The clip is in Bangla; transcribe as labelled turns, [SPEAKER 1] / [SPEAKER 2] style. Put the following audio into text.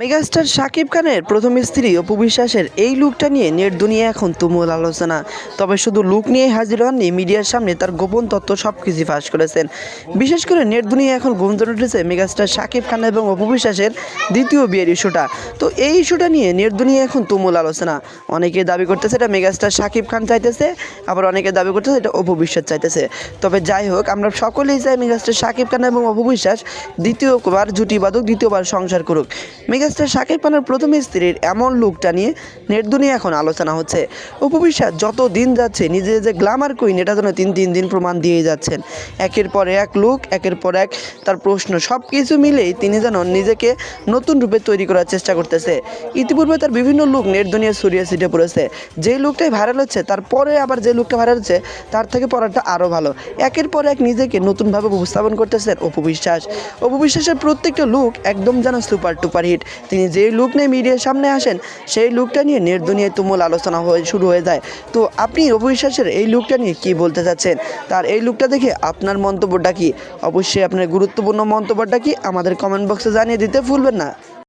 [SPEAKER 1] মেগাস্টার শাকিব খানের প্রথম স্ত্রী অপু বিশ্বাসের এই লুকটা নিয়ে নেট দুনিয়া এখন তুমুল আলোচনা। তবে শুধু লুক নিয়ে হাজির হননি, মিডিয়ার সামনে তার গোপন তথ্য সব কিছু ফাঁস করেছেন। বিশেষ করে নেট দুনিয়া এখন গুঞ্জন উঠেছে মেগাস্টার শাকিব খান এবং অপু বিশ্বাসের দ্বিতীয় বিয়ের ইস্যুটা। তো এই ইস্যুটা নিয়ে নেট দুনিয়া এখন তুমুল আলোচনা। অনেকে দাবি করতেছে এটা মেগাস্টার শাকিব খান চাইতেছে, আবার অনেকে দাবি করতেছে এটা অপু বিশ্বাস চাইতেছে। তবে যাই হোক, আমরা সকলেই চাই মেগাস্টার শাকিব খান এবং অপু বিশ্বাস দ্বিতীয়বার জুটি বাদক দ্বিতীয়বার সংসার করুক। মেগাস্টার শাকিব খানের প্রথম স্ত্রীর এমন লুকটা নিয়ে নেট দুনিয়া এখন আলোচনা হচ্ছে। অপু বিশ্বাস যত দিন যাচ্ছে নিজে যে গ্ল্যামার কুইন এটা যেন তিন তিন দিন প্রমাণ দিয়ে যাচ্ছেন। একের পর এক লুক একের পর এক তার প্রশ্ন সব কিছু মিলেই তিনি যেন নিজেকে নতুন রূপে তৈরি করার চেষ্টা করতেছে। ইতিপূর্বে তার বিভিন্ন লুক নেট দুনিয়া ছড়িয়ে ছিটে পড়েছে। যেই লুকটাই ভাইরাল হচ্ছে, তারপরে আবার যে লুকটা ভাইরাল হচ্ছে, তার থেকে পড়াটা আরও ভালো। একের পর এক নিজেকে নতুনভাবে উপস্থাপন করতেছেন অপু বিশ্বাস অপু বিশ্বাসের প্রত্যেকটা লুক একদম যেন সুপার টুপার হিট তিনি যেই লুক নিয়ে মিডিয়ার সামনে আসেন, সেই লুকটা নিয়ে নেট দুনিয়ায় তুমুল আলোচনা হয়ে শুরু হয়ে যায়। তো আপনি অবিশ্বাসের এই লুকটা নিয়ে কি বলতে চাচ্ছেন? তার এই লুকটা দেখে আপনার মন্তব্যটা কি? অবশ্যই আপনার গুরুত্বপূর্ণ মন্তব্যটা কি আমাদের কমেন্ট বক্সে জানিয়ে দিতে ভুলবেন না।